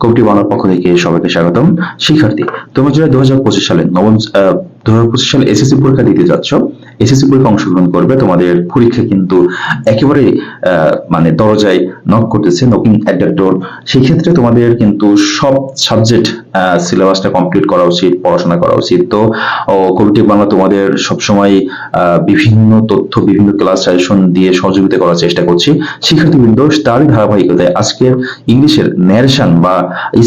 Committee বাংলার পক্ষ থেকে সবাইকে স্বাগতম। শিক্ষার্থী, তোমরা যারা দু হাজার পঁচিশ সালে নবম দু হাজার পঁচিশ সালে এসএসসি পরীক্ষা দিতে যাচ্ছ এসএসসি পরীক্ষা অংশগ্রহণ করবে তোমাদের পরীক্ষা কিন্তু একেবারে মানে দরজায় নক করতেছে নকিং অ্যাট সেই ক্ষেত্রে তোমাদের কিন্তু সব সাবজেক্ট সিলেবাসটা কমপ্লিট করা উচিত পড়াশোনা করা উচিত। তো ও, বাংলা তোমাদের সবসময় বিভিন্ন তথ্য বিভিন্ন ক্লাস সাজেশন দিয়ে সহযোগিতা করার চেষ্টা করছি। শিক্ষার্থীবৃন্দ তারই ধারাবাহিকতায় আজকের ইংলিশের ন্যারেশন বা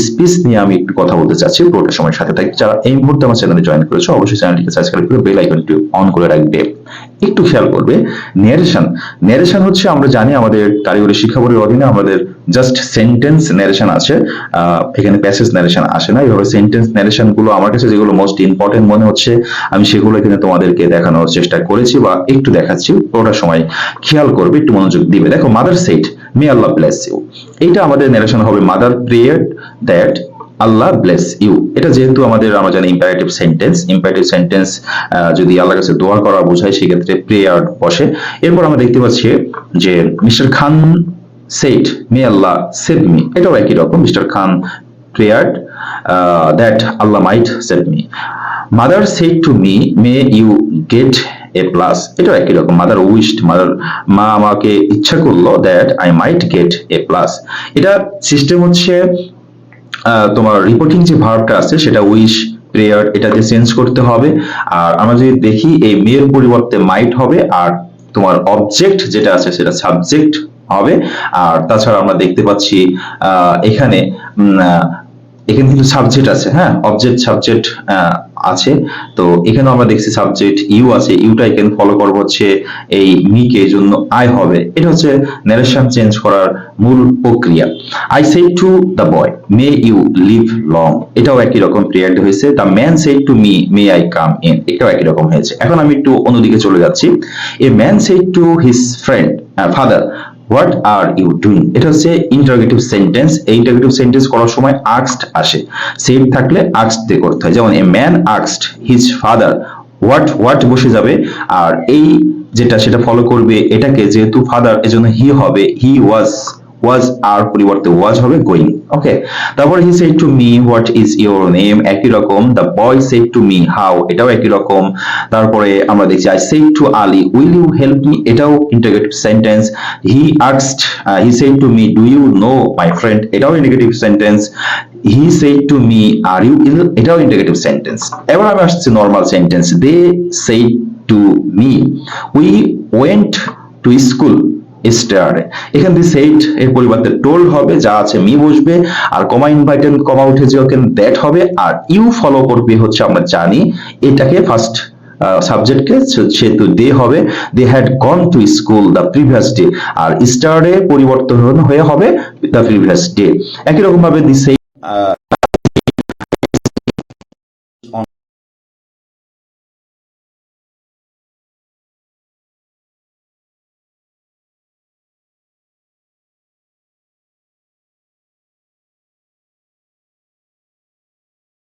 স্পিচ নিয়ে আমি একটু কথা বলতে চাচ্ছি। পুরোটা সময়ের সাথে থাকি। যারা এই মুহূর্তে আমার চ্যানেলে জয়েন করেছ অবশ্যই চ্যানেলটিকে সাবস্ক্রাইব করে বেল আইকনটি অন করে রাখবে। একটু খেয়াল করবে ন্যারেশন ন্যারেশন হচ্ছে আমরা জানি আমাদের কারিগরি শিক্ষা বোর্ডের অধীনে আমাদের জাস্ট সেন্টেন্স ন্যারেশন আছে এখানে প্যাসেজ ন্যারেশন আসে না। এইভাবে সেন্টেন্স ন্যারেশনগুলো আমার কাছে যেগুলো মোস্ট ইম্পর্টেন্ট মনে হচ্ছে, আমি সেগুলো এখানে তোমাদেরকে দেখানোর চেষ্টা করেছি বা একটু দেখাচ্ছি পুরোটা সময় খেয়াল করবে, একটু মনোযোগ দিবে। দেখো mother said may Allah bless you এইটা আমাদের ন্যারেশন হবে mother prayer that Allah bless you এটা যেহেতু আমাদের আমরা ইম্পারেটিভ সেন্টেন্স ইম্পারেটিভ সেন্টেন্স যদি আল্লাহর কাছে দোয়া করা বোঝায়, সেক্ষেত্রে প্রেয়ার বসে। এরপর আমরা দেখতে পাচ্ছি যে mister Khan said may Allah save me এটাও একই রকম mister Khan prayed that Allah might save me mother said to me may you get a plus এটাও একই রকম মাদার উইস্ট মাদার মা আমাকে ইচ্ছা করল that I might get a plus এটা সিস্টেম হচ্ছে তোমার রিপোর্টিং যে ভার্বটা আছে, সেটা উইশ প্রেয়ার এটাতে চেঞ্জ করতে হবে। আর আমরা যদি দেখি, এই মেয়ের পরিবর্তে মাইট হবে, আর তোমার অবজেক্ট যেটা আছে, সেটা সাবজেক্ট হবে। আর তাছাড়া আমরা দেখতে পাচ্ছি এখানে এখানে কিন্তু সাবজেক্ট আছে হ্যাঁ? অবজেক্ট সাবজেক্ট আছে। তো এখানে আমরা দেখছি সাবজেক্ট ইউ আছে। ইউটা এখানে ফলো করব হচ্ছে এই মিকে এই জন্য আই হবে। এটা হচ্ছে ন্যারেশন চেঞ্জ করার মূল প্রক্রিয়া। I said to the boy may you live long এটাও একই রকম প্রিয়ার্ড হয়েছে। The man said to me may I come in এটাও একই রকম হয়েছে। এখন আমি একটু অন্যদিকে চলে যাচ্ছি। A man said to his friend father what are you doing এটা হচ্ছে ইন্টারোগেটিভ সেন্টেন্স এই ইন্টারোগেটিভ সেন্টেন্স করার সময় আক্সড আসে। সেট থাকলে আক্সড দিয়ে করতে হয়। যেমন এ ম্যান আক্সড হিজ ফাদার হোয়াট হোয়াট বসে যাবে আর এই যেটা সেটা ফলো করবে, এটাকে যেহেতু ফাদার এজন্য হি হবে হি ওয়াজ ওয়াজ আর পরিবর্তে ওয়াজ হবে গোয়িং ওকে তারপর he said to me what is your name একই রকম the boy said to me how এটাও একই রকম। তারপরে আমরা দেখছি I said to Ali will you help me এটাও interrogative sentence he asked he said to me do you know my friend এটাও interrogative sentence he said to me are you ill এটাও interrogative sentence এবার আমি আসছি normal sentence they said to me we went to school স্টারে এখান দিয়ে সেইট এর পরিবর্তে টোল্ড হবে, যা আছে মি বসবে, আর কমা ইনভাইটেড কমা উঠে যে ওখানে দ্যাট হবে, আর ইউ ফলো করবে হচ্ছে আমরা জানি, এটাকে ফার্স্ট সাবজেক্টকে সেহেতু দে হবে they had gone to school the previous day আর স্টারে পরিবর্তন হয়ে হবে দ্য প্রিভিয়াস ডে একই রকম ভাবে দি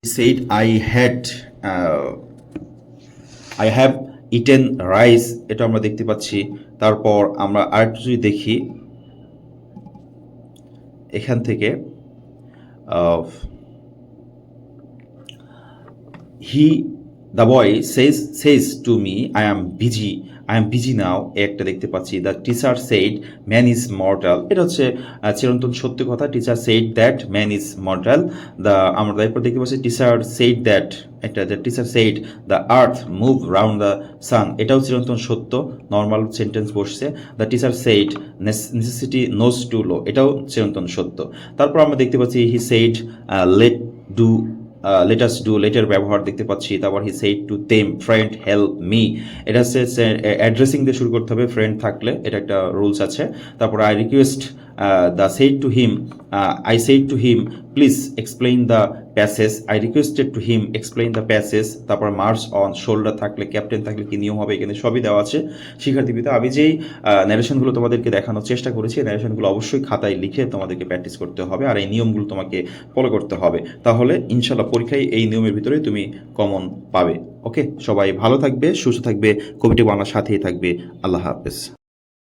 said I had uh, I have eaten rice. এটা আমরা দেখতে পাচ্ছি। তারপর আমরা আরেকটু যদি দেখি এখান থেকে he the boy says says to me I am busy I am busy now একটা দেখতে পাচ্ছি। The teacher said man is mortal এটা হচ্ছে চিরন্তন সত্য কথা। Teacher said that man is mortal the আমরা এরপর দেখতে পাচ্ছি টিচার সেইড দ্যাট একটা the teacher said the earth move round the sun এটাও চিরন্তন সত্য নর্মাল সেন্টেন্স বসছে। The teacher said necessity knows to law এটাও চিরন্তন সত্য। তারপর আমরা দেখতে পাচ্ছি he said let do let's do letter ব্যবহার দেখতে পাচ্ছি, তারপর he said to them friend help me এটা হচ্ছে অ্যাড্রেসিং দিয়ে শুরু করতে হবে ফ্রেন্ড থাকলে এটা একটা রুলস আছে। তারপর I request the said to him I said to him please explain the passage I requested to him explain the passage তারপর মার্চ অন শোল্ডার থাকলে ক্যাপ্টেন থাকলে কি নিয়ম হবে এখানে সবই দেওয়া আছে। শিক্ষার্থীবৃন্দ, আমি যেই ন্যারেশনগুলো তোমাদেরকে দেখানোর চেষ্টা করেছি, এই ন্যারেশনগুলো অবশ্যই খাতায় লিখে তোমাদেরকে প্র্যাকটিস করতে হবে আর এই নিয়মগুলো তোমাকে ফলো করতে হবে। তাহলে ইনশাল্লাহ পরীক্ষায় এই নিয়মের ভিতরে তুমি কমন পাবে। ওকে সবাই ভালো থাকবে, সুস্থ থাকবে কবিটি বাংলার সাথেই থাকবে। আল্লাহ হাফেজ।